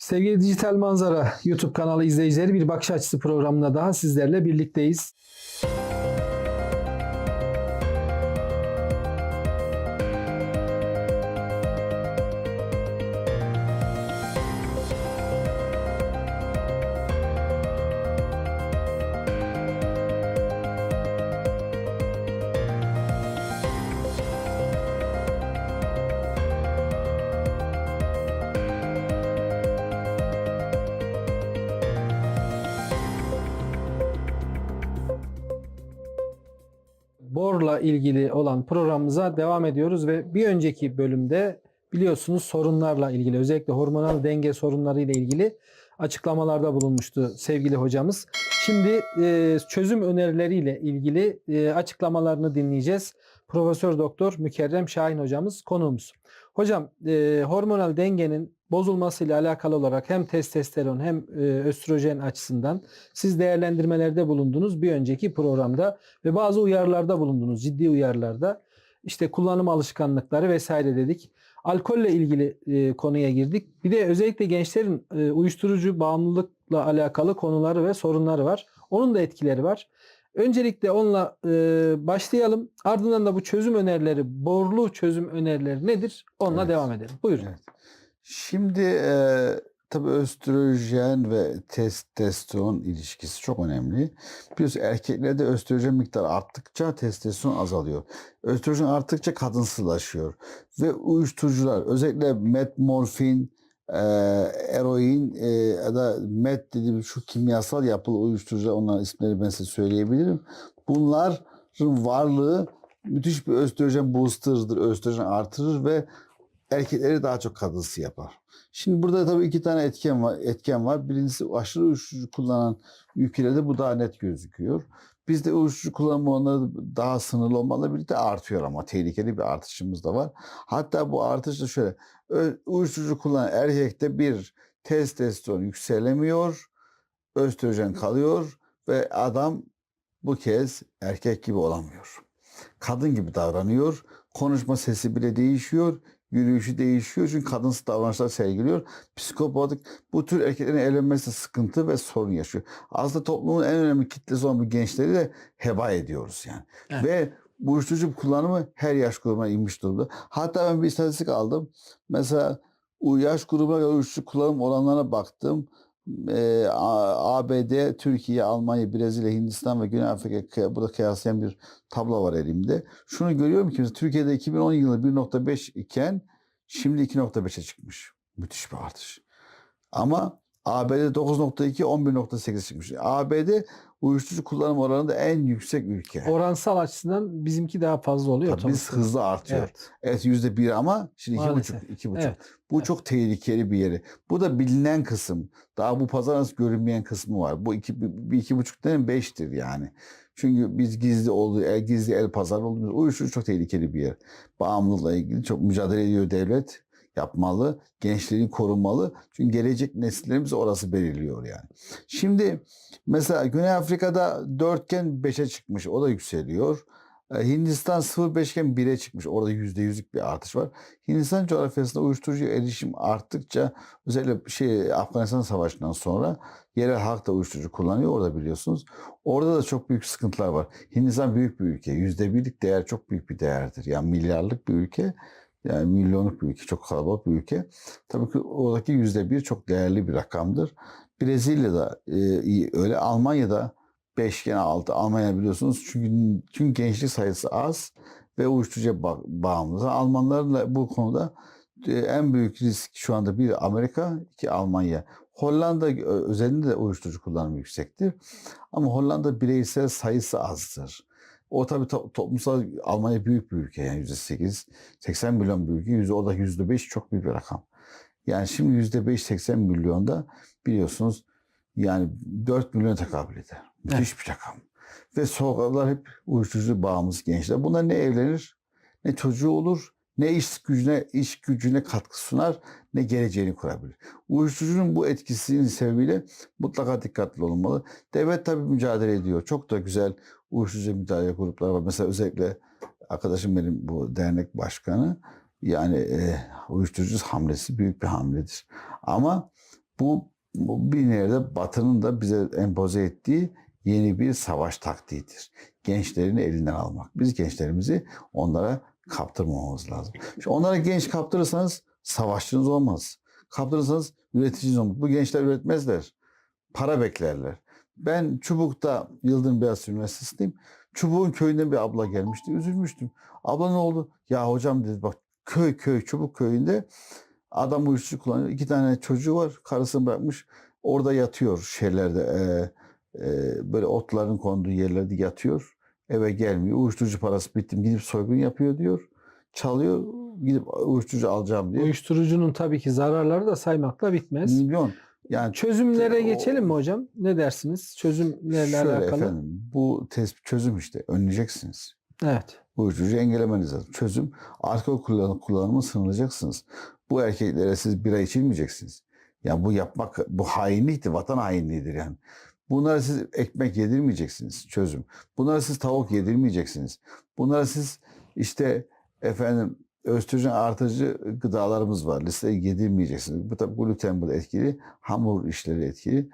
Sevgili Dijital Manzara YouTube kanalı izleyicileri bir bakış açısı programında daha sizlerle birlikteyiz. Borla ilgili olan programımıza devam ediyoruz ve bir önceki bölümde biliyorsunuz sorunlarla ilgili özellikle hormonal denge sorunları ile ilgili açıklamalarda bulunmuştu sevgili hocamız. Şimdi e, çözüm önerileriyle ilgili e, açıklamalarını dinleyeceğiz. Profesör Doktor Mükerrem Şahin hocamız konuğumuz. Hocam e, hormonal dengenin bozulmasıyla alakalı olarak hem testosteron hem e, östrojen açısından siz değerlendirmelerde bulundunuz bir önceki programda ve bazı uyarılarda bulundunuz, ciddi uyarılarda. İşte kullanım alışkanlıkları vesaire dedik. Alkolle ilgili e, konuya girdik. Bir de özellikle gençlerin e, uyuşturucu bağımlılıkla alakalı konuları ve sorunları var. Onun da etkileri var. Öncelikle onunla e, başlayalım. Ardından da bu çözüm önerileri, borlu çözüm önerileri nedir? Onunla Evet. devam edelim. Buyurun. Evet. Şimdi e, tabii östrojen ve testosteron ilişkisi çok önemli. Biliyorsunuz erkeklerde östrojen miktarı arttıkça testosteron azalıyor. Östrojen arttıkça kadınsılaşıyor. Ve uyuşturucular özellikle metmorfin, e, eroin e, ya da met dediğimiz şu kimyasal yapılı uyuşturucular onların isimleri ben size söyleyebilirim. Bunların varlığı müthiş bir östrojen booster'dır. Östrojen artırır ve erkekleri daha çok kadınsı yapar. Şimdi burada tabii iki tane etken var. Etken var. Birincisi aşırı uyuşturucu kullanan ülkelerde bu daha net gözüküyor. Bizde uyuşturucu kullanma oranları daha sınırlı olmalı birlikte artıyor ama tehlikeli bir artışımız da var. Hatta bu artış da şöyle. Uyuşturucu kullanan erkekte bir testosteron yükselemiyor, östrojen kalıyor ve adam bu kez erkek gibi olamıyor. Kadın gibi davranıyor. Konuşma sesi bile değişiyor. Yürüyüşü değişiyor çünkü kadınsı davranışlar sergiliyor. Psikopatik bu tür erkeklerin evlenmesi sıkıntı ve sorun yaşıyor. Aslında toplumun en önemli kitlesi olan bu gençleri de heba ediyoruz yani. Evet. Ve uyuşturucu kullanımı her yaş grubuna inmiş durumda. Hatta ben bir istatistik aldım. Mesela yaş grubuna göre uyuşturucu kullanım oranlarına baktım. A- ABD, Türkiye, Almanya, Brezilya, Hindistan ve Güney Afrika burada kıyaslayan bir tablo var elimde. Şunu görüyorum ki Türkiye'de 2010 yılı 1.5 iken şimdi 2.5'e çıkmış. Müthiş bir artış. Ama ABD 9.2 11.8 çıkmış. ABD uyuşturucu kullanım oranında en yüksek ülke. Oransal açısından bizimki daha fazla oluyor. Tabii biz hızlı artıyor. Evet. Evet yüzde bir ama şimdi iki buçuk, iki buçuk. Evet. Bu Evet. çok tehlikeli bir yeri. Bu da bilinen kısım. Daha bu pazar nasıl görünmeyen kısmı var. Bu iki, bir iki buçuk denem beştir yani. Çünkü biz gizli olduğu, el, gizli el pazar olduğumuz uyuşturucu çok tehlikeli bir yer. Bağımlılıkla ilgili çok mücadele ediyor devlet. Yapmalı. Gençliğini korunmalı. Çünkü gelecek nesillerimiz orası belirliyor yani. Şimdi mesela Güney Afrika'da dörtgen beşe çıkmış. O da yükseliyor. E, Hindistan 0.5 iken 1'e çıkmış. Orada %100'lük bir artış var. Hindistan coğrafyasında uyuşturucu erişim arttıkça özellikle şey Afganistan Savaşı'ndan sonra yerel halk da uyuşturucu kullanıyor orada biliyorsunuz. Orada da çok büyük sıkıntılar var. Hindistan büyük bir ülke. Yüzde birlik değer çok büyük bir değerdir. Yani milyarlık bir ülke. Yani milyonluk bir ülke. Çok kalabalık bir ülke. Tabii ki oradaki yüzde bir çok değerli bir rakamdır. Brezilya'da e, öyle. Almanya'da 5 gene 6. Almanya biliyorsunuz çünkü, çünkü gençlik sayısı az ve uyuşturucuya ba- bağımlı. Almanlarla bu konuda e, en büyük risk şu anda bir Amerika, iki Almanya. Hollanda ö- özelinde de uyuşturucu kullanımı yüksektir. Ama Hollanda bireysel sayısı azdır. O tabii to- toplumsal Almanya büyük bir ülke yani yüzde sekiz, 80 milyon bir ülke. Yüzde, o da yüzde beş çok büyük bir rakam. Yani şimdi yüzde beş 80 milyonda biliyorsunuz yani 4 milyon tekabül eder. Müthiş bir rakam. Ve sokaklar hep uyuşturucu bağımlısı gençler. Bunlar ne evlenir, ne çocuğu olur, ne iş gücüne iş gücüne katkı sunar, ne geleceğini kurabilir. Uyuşturucunun bu etkisinin sebebiyle mutlaka dikkatli olunmalı. Devlet tabii mücadele ediyor. Çok da güzel uyuşturucu müdahale grupları var. Mesela özellikle arkadaşım benim bu dernek başkanı yani e, uyuşturucu hamlesi büyük bir hamledir. Ama Bu, bu bir yerde Batı'nın da bize empoze ettiği yeni bir savaş taktiğidir. Gençlerin elinden almak. Biz gençlerimizi onlara kaptırmamamız lazım. Şimdi onlara genç kaptırırsanız savaşçınız olmaz. Kaptırırsanız üreticiniz olmaz. Bu gençler üretmezler. Para beklerler. Ben Çubuk'ta Yıldırım Beyazıt Üniversitesi'ndeyim. Çubuk'un köyünden bir abla gelmişti. Üzülmüştüm. Abla ne oldu? Ya hocam dedi bak köy köy Çubuk köyünde adam uyuşturucu kullanıyor. İki tane çocuğu var. Karısını bırakmış. Orada yatıyor şeylerde. e, e, böyle otların konduğu yerlerde yatıyor. Eve gelmiyor. Uyuşturucu parası bittim. Gidip soygun yapıyor diyor. Çalıyor. Gidip uyuşturucu alacağım diyor. Uyuşturucunun tabii ki zararları da saymakla bitmez. Milyon. Yani Çözümlere O- geçelim mi hocam? Ne dersiniz? Çözümlerle şöyle alakalı. efendim bu tespit çözüm işte. Önleyeceksiniz. Evet. Uyuşturucu engellemeniz lazım. Çözüm alkol kullan kullanımı sınırlayacaksınız. Bu erkeklere siz bira içilmeyeceksiniz. Yani bu yapmak bu hainliktir. Vatan hainliğidir yani. Bunlara siz ekmek yedirmeyeceksiniz. Çözüm. Bunlara siz tavuk yedirmeyeceksiniz. Bunlara siz işte efendim östrojen artırıcı gıdalarımız var. Listeye yedirmeyeceksiniz. Bu tabii gluten bu da etkili. Hamur işleri etkili.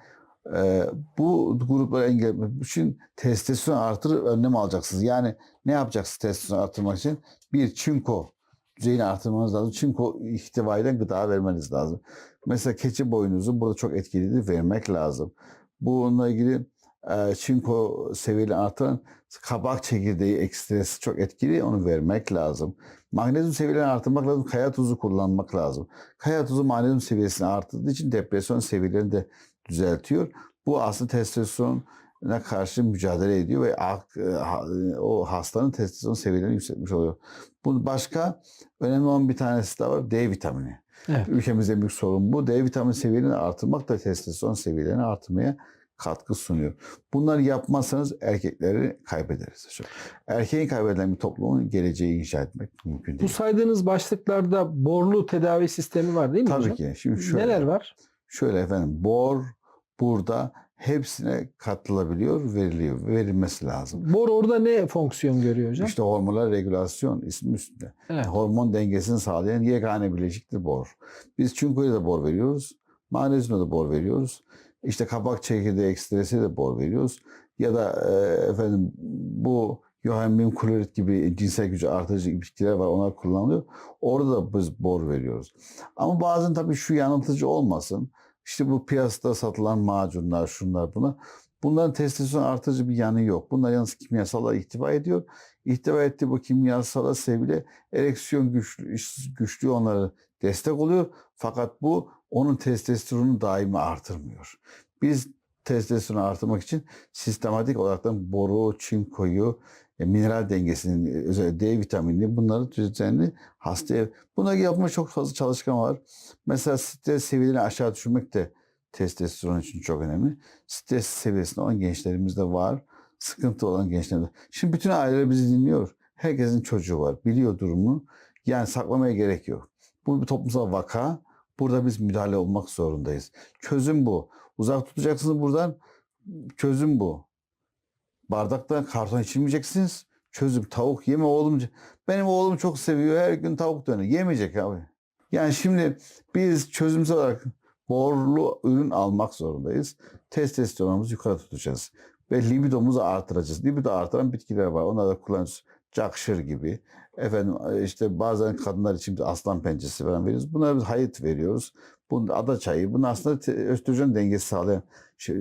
Ee, bu grupları engellemek için testosteron artırır önlem alacaksınız. Yani ne yapacaksınız testosteron artırmak için? Bir çinko düzeyini artırmanız lazım. Çinko ihtiva eden gıda vermeniz lazım. Mesela keçi boynuzu burada çok etkilidir. Vermek lazım. Bununla ilgili çinko seviyeli artıran kabak çekirdeği ekstresi çok etkili. Onu vermek lazım. Magnezyum seviyelerini artırmak lazım. Kaya tuzu kullanmak lazım. Kaya tuzu magnezyum seviyesini arttırdığı için depresyon seviyelerini de düzeltiyor. Bu aslında testosterona karşı mücadele ediyor ve e, ha- o hastanın testosteron seviyelerini yükseltmiş oluyor. Bu başka önemli olan bir tanesi daha var. D vitamini. Evet. Ülkemizde büyük sorun bu. D vitamini seviyelerini artırmak da testosteron seviyelerini artırmaya katkı sunuyor. Bunları yapmazsanız erkekleri kaybederiz. hocam. Erkeğin kaybedilen bir toplumun geleceği inşa etmek mümkün Bu değil. saydığınız başlıklarda borlu tedavi sistemi var değil mi Tabii hocam? ki. Şimdi şöyle. Neler var? Şöyle efendim bor burada hepsine katılabiliyor, veriliyor, verilmesi lazım. Bor orada ne fonksiyon görüyor hocam? İşte hormonal regülasyon ismi üstünde. evet. Hormon dengesini sağlayan yegane bileşiktir bor. Biz çinkoya da bor veriyoruz. Magnezyuma da bor veriyoruz. İşte kabak çekirdeği ekstresi de bor veriyoruz. Ya da e, efendim bu yohemmim klorit gibi cinsel gücü artırıcı bitkiler var. Onlar kullanılıyor. Orada da biz bor veriyoruz. Ama bazen tabii şu yanıltıcı olmasın. İşte bu piyasada satılan macunlar, şunlar buna. Bunların testosteron artırıcı bir yanı yok. Bunlar yalnız kimyasala ihtiva ediyor. İhtiva ettiği bu kimyasala sevgili ereksiyon güçlü, güçlü onlara destek oluyor. Fakat bu onun testosteronu daimi artırmıyor. Biz testosteronu artırmak için sistematik olarak boru, çinkoyu, e, mineral dengesinin e, özellikle D vitaminini bunları düzenli hastaya buna yapma çok fazla çalışkan var. Mesela stres seviyelerini aşağı düşürmek de testosteron için çok önemli. Stres seviyesinde olan gençlerimizde var. Sıkıntı olan gençlerimizde. Şimdi bütün aileler bizi dinliyor. Herkesin çocuğu var. Biliyor durumunu. Yani saklamaya gerek yok. Bu bir toplumsal vaka. Burada biz müdahale olmak zorundayız. Çözüm bu. Uzak tutacaksınız buradan. Çözüm bu. Bardaktan karton içilmeyeceksiniz. Çözüm tavuk yeme oğlum. Benim oğlum çok seviyor. Her gün tavuk döner. Yemeyecek abi. Yani şimdi biz çözümsel olarak borlu ürün almak zorundayız. Testosteronumuzu yukarı tutacağız. Ve libidomuzu artıracağız. Libido artıran bitkiler var. Onları da kullanıyoruz. Cakşır gibi. Efendim işte bazen kadınlar için aslan pençesi falan veriyoruz. Bunlara biz hayıt veriyoruz. Bunun ada çayı. Bunun aslında östrojen dengesi sağlayan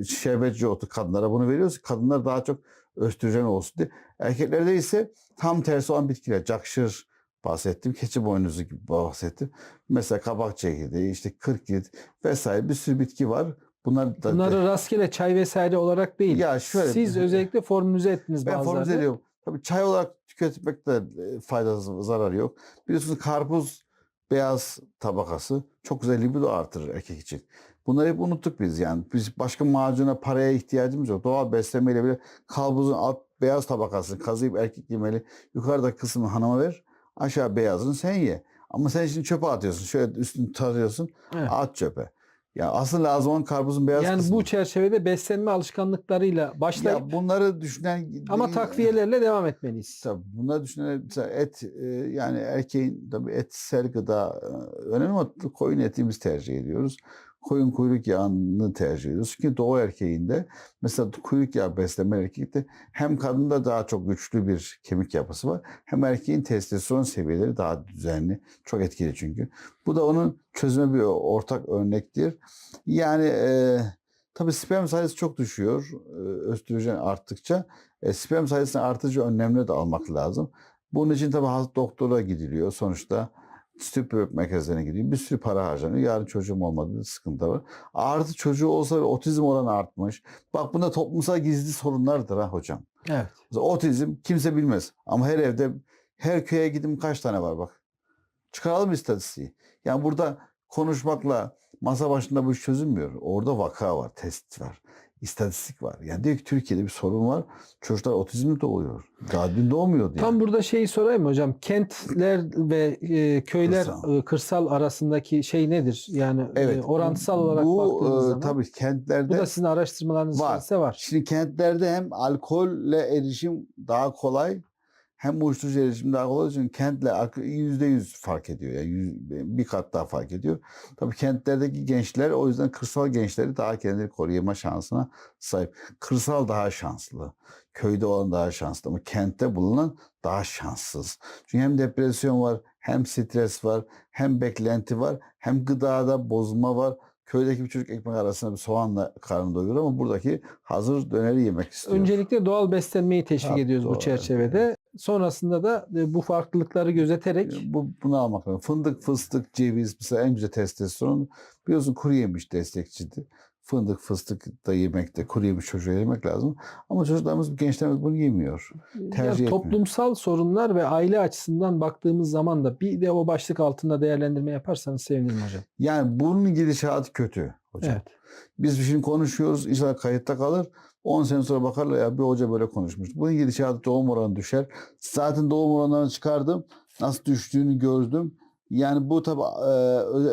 şerbetçi otu kadınlara bunu veriyoruz. Kadınlar daha çok östrojen olsun diye. Erkeklerde ise tam tersi olan bitkiler. Cakşır bahsettim. Keçi boynuzu gibi bahsettim. Mesela kabak çekirdeği, işte kırkit vesaire bir sürü bitki var. Bunlar da Bunları rastgele çay vesaire olarak değil. Ya şöyle- Siz özellikle formüle ettiniz ben bazılarını. formüle ediyorum. Tabii çay olarak tüketmekte e, faydası, zararı yok. Biliyorsunuz karpuz beyaz tabakası çok güzel libido artırır erkek için. Bunları hep unuttuk biz yani. Biz başka macuna, paraya ihtiyacımız yok. Doğal beslemeyle bile karpuzun alt beyaz tabakasını kazıyıp erkek yemeli. Yukarıda kısmını hanıma ver. Aşağı beyazını sen ye. Ama sen şimdi çöpe atıyorsun. Şöyle üstünü tarıyorsun. Evet. At çöpe. Ya asıl lazım olan karpuzun beyaz Yani kısmı. bu çerçevede beslenme alışkanlıklarıyla başlayıp ya bunları düşünen ama takviyelerle devam etmeliyiz. Tabii bunları düşünen mesela et e, yani erkeğin tabii etsel gıda e, önemli ama koyun eti biz tercih ediyoruz. Koyun kuyruk yağını tercih ediyoruz. Çünkü doğu erkeğinde mesela kuyruk yağı besleme erkekte hem kadında daha çok güçlü bir kemik yapısı var hem erkeğin testosteron seviyeleri daha düzenli. Çok etkili çünkü. Bu da onun çözüme bir ortak örnektir. Yani e, tabii sperm sayısı çok düşüyor e, östrojen arttıkça. E, sperm sayısını artıcı önlemleri de almak lazım. Bunun için tabii doktora gidiliyor. Sonuçta tüp bebek merkezlerine gidiyor. Bir sürü para harcanıyor. Yarın çocuğum olmadı sıkıntı var. Artı çocuğu olsa ve otizm oranı artmış. Bak bunda toplumsal gizli sorunlardır ha hocam. Evet. Otizm kimse bilmez. Ama her evde, her köye gidin kaç tane var bak. Çıkaralım istatistiği. Yani burada konuşmakla masa başında bu iş çözülmüyor. Orada vaka var, test var, istatistik var. Yani diyor ki Türkiye'de bir sorun var. Çocuklar otizmle doğuyor. Daha dün doğmuyordu yani. Tam burada şeyi sorayım hocam? Kentler ve e, köyler Kırsal. e, kırsal arasındaki şey nedir? Yani e, Evet. orantısal olarak bu, e, zaman. tabii kentlerde Bu da sizin araştırmalarınız Var. var. Şimdi kentlerde hem alkolle erişim daha kolay hem uyuşturucu erişim daha kolay. Çünkü kentle yüzde yüz fark ediyor. Yani yüz- bir kat daha fark ediyor. Tabii kentlerdeki gençler o yüzden kırsal gençleri daha kendini koruyama şansına sahip. Kırsal daha şanslı. Köyde olan daha şanslı ama kentte bulunan daha şanssız. Çünkü hem depresyon var, hem stres var, hem beklenti var, hem gıdada bozulma var. Köydeki bir çocuk ekmek arasında bir soğanla karnı doyuyor ama buradaki hazır döneri yemek istiyor. Öncelikle doğal beslenmeyi teşvik Tabii, ediyoruz bu doğal, çerçevede. Sonrasında da e, bu farklılıkları gözeterek bu, bunu almak lazım. Fındık, fıstık, ceviz mesela en güzel testosteron. Biliyorsun kuru yemiş destekçidir. Fındık, fıstık da yemekte, kuru yemiş çocuğa yemek lazım. Ama çocuklarımız, gençlerimiz bunu yemiyor. tercih etmiyor. toplumsal sorunlar ve aile açısından baktığımız zaman da bir de o başlık altında değerlendirme yaparsanız sevinirim hocam. Yani bunun gidişatı kötü hocam. Evet. Biz şimdi konuşuyoruz, inşallah kayıtta kalır. 10 sene sonra bakarlar ya bir hoca böyle konuşmuş. Bunun gidişatı doğum oranı düşer. Zaten doğum oranlarını çıkardım. Nasıl düştüğünü gördüm. Yani bu tabi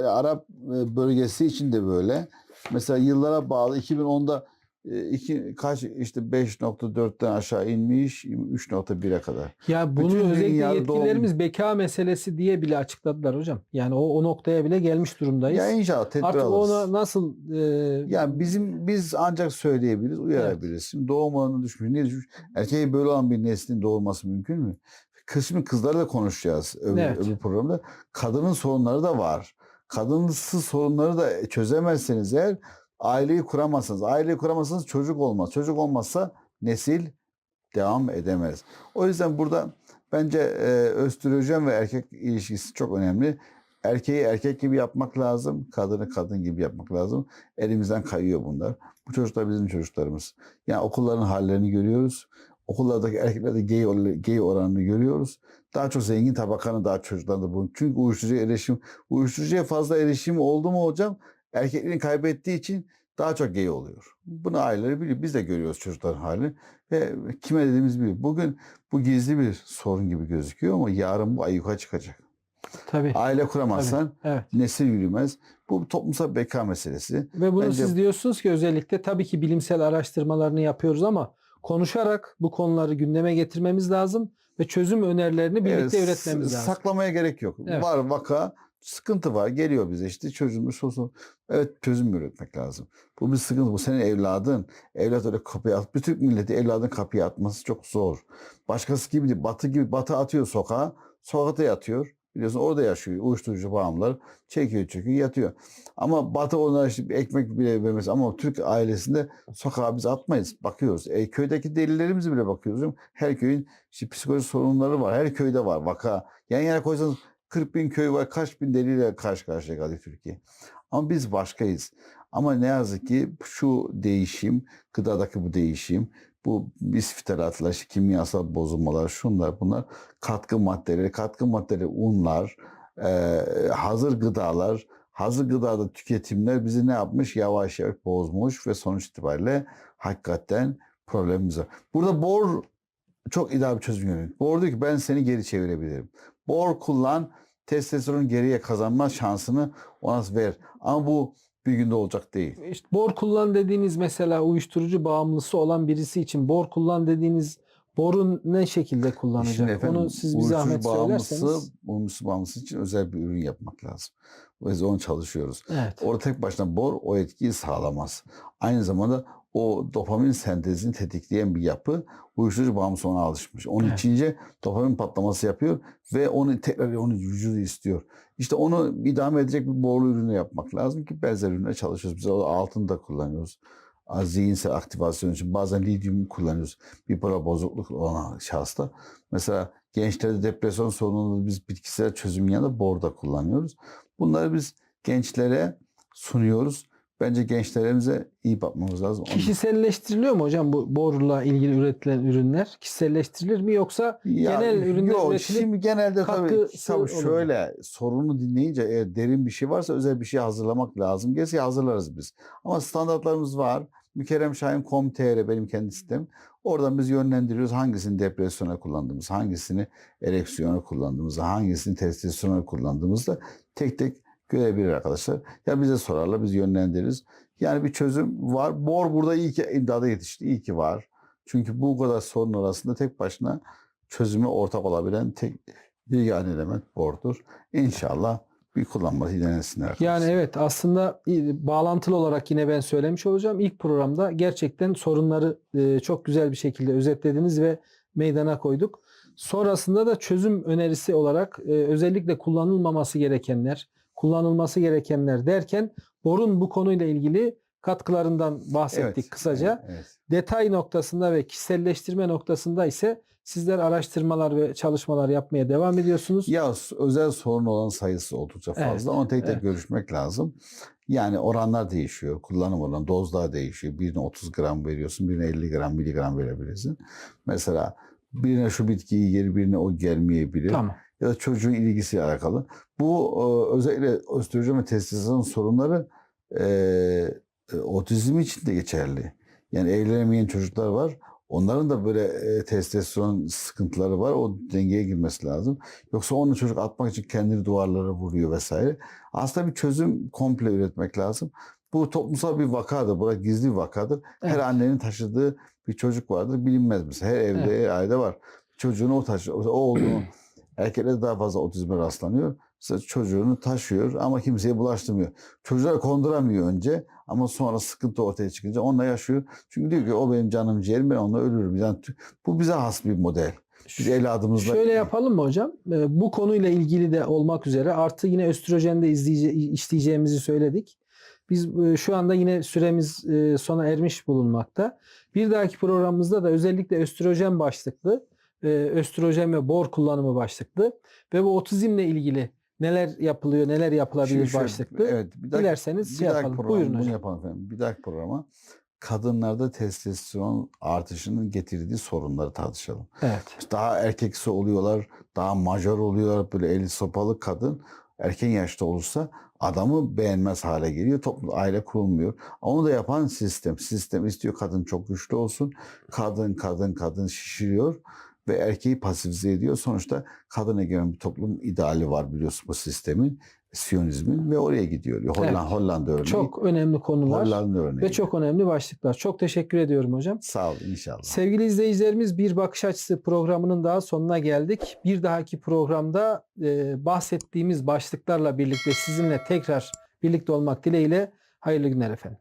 Arap e, bölgesi için de böyle. Mesela yıllara bağlı 2010'da e, iki, kaç işte 5.4'ten aşağı inmiş 3.1'e kadar. Ya bunu Bütün özellikle yetkililerimiz beka meselesi diye bile açıkladılar hocam. Yani o, o noktaya bile gelmiş durumdayız. Ya inşallah tedbir Artık alırız. ona nasıl e, Yani bizim biz ancak söyleyebiliriz, uyarabiliriz. Şimdi doğum oranı düşmüş. Niye düşmüş? Erkeğe böyle olan bir neslin doğurması mümkün mü? Kısmı kızları da konuşacağız öbür, Evet. öbür programda. Kadının sorunları da var. Kadınsız sorunları da çözemezseniz eğer aileyi kuramazsınız. Aileyi kuramazsanız çocuk olmaz. Çocuk olmazsa nesil devam edemez. O yüzden burada bence e, östrojen ve erkek ilişkisi çok önemli. Erkeği erkek gibi yapmak lazım. Kadını kadın gibi yapmak lazım. Elimizden kayıyor bunlar. Bu çocuklar bizim çocuklarımız. Yani okulların hallerini görüyoruz. Okullardaki erkeklerde gay, gay oranını görüyoruz. Daha çok zengin tabakanın daha çocuklarında bu. Çünkü uyuşturucuya erişim, uyuşturucuya fazla erişim oldu mu hocam? Erkeklerin kaybettiği için daha çok gay oluyor. Bunu aileleri biliyor. Biz de görüyoruz çocukların halini. Ve kime dediğimiz biliyor. Bugün bu gizli bir sorun gibi gözüküyor ama yarın bu ayyuka çıkacak. tabii. Aile kuramazsan Evet. nesil yürümez. Bu toplumsal beka meselesi. Ve bunu Bence- siz diyorsunuz ki özellikle tabii ki bilimsel araştırmalarını yapıyoruz ama konuşarak bu konuları gündeme getirmemiz lazım ve çözüm önerilerini birlikte Evet, üretmemiz lazım. Saklamaya gerek yok. Evet. Var vaka, sıkıntı var. Geliyor bize işte çözümü sosu. Evet çözüm üretmek lazım. Bu bir sıkıntı. Bu senin evladın. Evlat öyle kapıya at. Bütün milleti evladın kapıya atması çok zor. Başkası gibi değil. Batı gibi. Batı atıyor sokağa. Sokakta yatıyor. Biliyorsun orada yaşıyor. Uyuşturucu bağımlılar. Çekiyor çekiyor yatıyor. Ama Batı onlara işte bir ekmek bile vermez. Ama Türk ailesinde sokağa biz atmayız. Bakıyoruz. E, köydeki delilerimizi bile bakıyoruz. Her köyün işte psikolojik sorunları var. Her köyde var vaka. Yan yana koysanız 40 bin köy var. Kaç bin deliyle karşı karşıya kaldı Türkiye. Ama biz başkayız. Ama ne yazık ki şu değişim, gıdadaki bu değişim, bu bisfiteratlar, işte kimyasal bozulmalar, şunlar bunlar, katkı maddeleri, katkı maddeleri, unlar, eee, hazır gıdalar, hazır gıdada tüketimler bizi ne yapmış? Yavaş yavaş bozmuş ve sonuç itibariyle hakikaten problemimiz var. Burada bor çok ideal bir çözüm yönü. Bor diyor ki ben seni geri çevirebilirim. Bor kullan, testosteron geriye kazanma şansını ona ver. Ama bu bir günde olacak değil. İşte bor kullan dediğiniz mesela uyuşturucu bağımlısı olan birisi için bor kullan dediğiniz Boru ne şekilde kullanacak? Şimdi efendim, Onu siz bir zahmet bağımlısı, söylerseniz. uyuşturucu bağımlısı için özel bir ürün yapmak lazım. Yüzden onu çalışıyoruz. Evet. Orada tek başına bor o etkiyi sağlamaz. Aynı zamanda o dopamin sentezini tetikleyen bir yapı uyuşturucu bağımlısı ona alışmış. Onun Evet. içince dopamin patlaması yapıyor ve onu tekrar onu vücudu istiyor. İşte onu idame edecek bir borlu ürünü yapmak lazım ki benzer ürüne çalışıyoruz. Biz altını da kullanıyoruz. Zihinsel aktivasyon için bazen lityum kullanıyoruz. Bipolar bozukluk olan şahısta. Mesela gençlerde depresyon sorununu biz bitkisel çözüm yanında bor da kullanıyoruz. Bunları biz gençlere sunuyoruz. Bence gençlerimize iyi bakmamız lazım. Kişiselleştiriliyor mu hocam bu borla ilgili üretilen ürünler? Kişiselleştirilir mi yoksa Ya, genel ürünler yok, üretilip şimdi genelde tabii, tabii olur şöyle sorunu dinleyince eğer derin bir şey varsa özel bir şey hazırlamak lazım. Gerisi hazırlarız biz. Ama standartlarımız var. Mükerrem Şahin Com.tr benim kendi sitem. Oradan biz yönlendiriyoruz hangisini depresyona kullandığımız, hangisini ereksiyona kullandığımızı, hangisini testosterona kullandığımızda tek tek görebilir arkadaşlar. Ya bize sorarlar biz yönlendiririz. Yani bir çözüm var. Bor burada iyi ki imdada yetişti. İyi ki var. Çünkü bu kadar sorun arasında tek başına çözüme ortak olabilen tek yegane element bordur. İnşallah bir kullanmayı denesinler. Yani arkadaşlar. evet aslında bağlantılı olarak yine ben söylemiş olacağım. İlk programda gerçekten sorunları e, çok güzel bir şekilde özetlediniz ve meydana koyduk. Sonrasında da çözüm önerisi olarak e, özellikle kullanılmaması gerekenler, kullanılması gerekenler derken borun bu konuyla ilgili katkılarından bahsettik Evet, kısaca. Evet, evet. Detay noktasında ve kişiselleştirme noktasında ise sizler araştırmalar ve çalışmalar yapmaya devam ediyorsunuz. Ya özel sorun olan sayısı oldukça Evet, fazla. Onu tek tek evet. görüşmek lazım. Yani oranlar değişiyor. Kullanım oranı, dozlar değişiyor. Birine 30 gram veriyorsun, birine 50 gram, miligram verebilirsin. Mesela birine şu bitkiyi yer, birine o gelmeyebilir. Tamam. Ya da çocuğun ilgisiyle alakalı. Bu e, özellikle östrojen ve testosteron sorunları e, e, otizm için de geçerli. Yani evlenemeyen çocuklar var. Onların da böyle e, testosteron sıkıntıları var. O dengeye girmesi lazım. Yoksa onu çocuk atmak için kendini duvarlara vuruyor vesaire. Aslında bir çözüm komple üretmek lazım. Bu toplumsal bir vakadır. Burada gizli bir vakadır. Her Evet. annenin taşıdığı bir çocuk vardır. Bilinmez mesela. Her evde, her ailede var. Çocuğunu o taşıyor. O olduğunu Erkeklerde daha fazla otizme rastlanıyor. Mesela çocuğunu taşıyor ama kimseye bulaştırmıyor. Çocuğa konduramıyor önce ama sonra sıkıntı ortaya çıkınca onunla yaşıyor. Çünkü diyor ki o benim canım ciğerim ben onunla ölürüm. Yani bu bize has bir model. Biz evladımızla... Şöyle yapalım mı hocam? Ee, Bu konuyla ilgili de olmak üzere artı yine östrojende izleyece, işleyeceğimizi söyledik. Biz e, şu anda yine süremiz e, sona ermiş bulunmakta. Bir dahaki programımızda da özellikle östrojen başlıklı, e, östrojen ve bor kullanımı başlıklı ve bu otizmle ilgili neler yapılıyor, neler yapılabilir Şimdi başlıklı. Evet, bir dahaki, Dilerseniz bir şey dahaki yapalım. programa Buyurun bunu hocam. yapalım efendim. Bir dahaki programa kadınlarda testosteron artışının getirdiği sorunları tartışalım. Evet. daha erkeksi oluyorlar, daha majör oluyorlar. Böyle eli sopalı kadın erken yaşta olursa adamı beğenmez hale geliyor. Toplum, aile kurulmuyor. Onu da yapan sistem. Sistem istiyor kadın çok güçlü olsun. Kadın, kadın, kadın şişiriyor ve erkeği pasifize ediyor. Sonuçta kadın egemen bir toplum ideali var biliyorsun bu sistemin. Siyonizmin ve oraya gidiyor. Hollanda, Evet. Hollanda örneği. Çok önemli konular Hollanda örneği. ve çok önemli başlıklar. Çok teşekkür ediyorum hocam. Sağ olun inşallah. Sevgili izleyicilerimiz Bir Bakış Açısı programının daha sonuna geldik. Bir dahaki programda e, bahsettiğimiz başlıklarla birlikte sizinle tekrar birlikte olmak dileğiyle hayırlı günler efendim.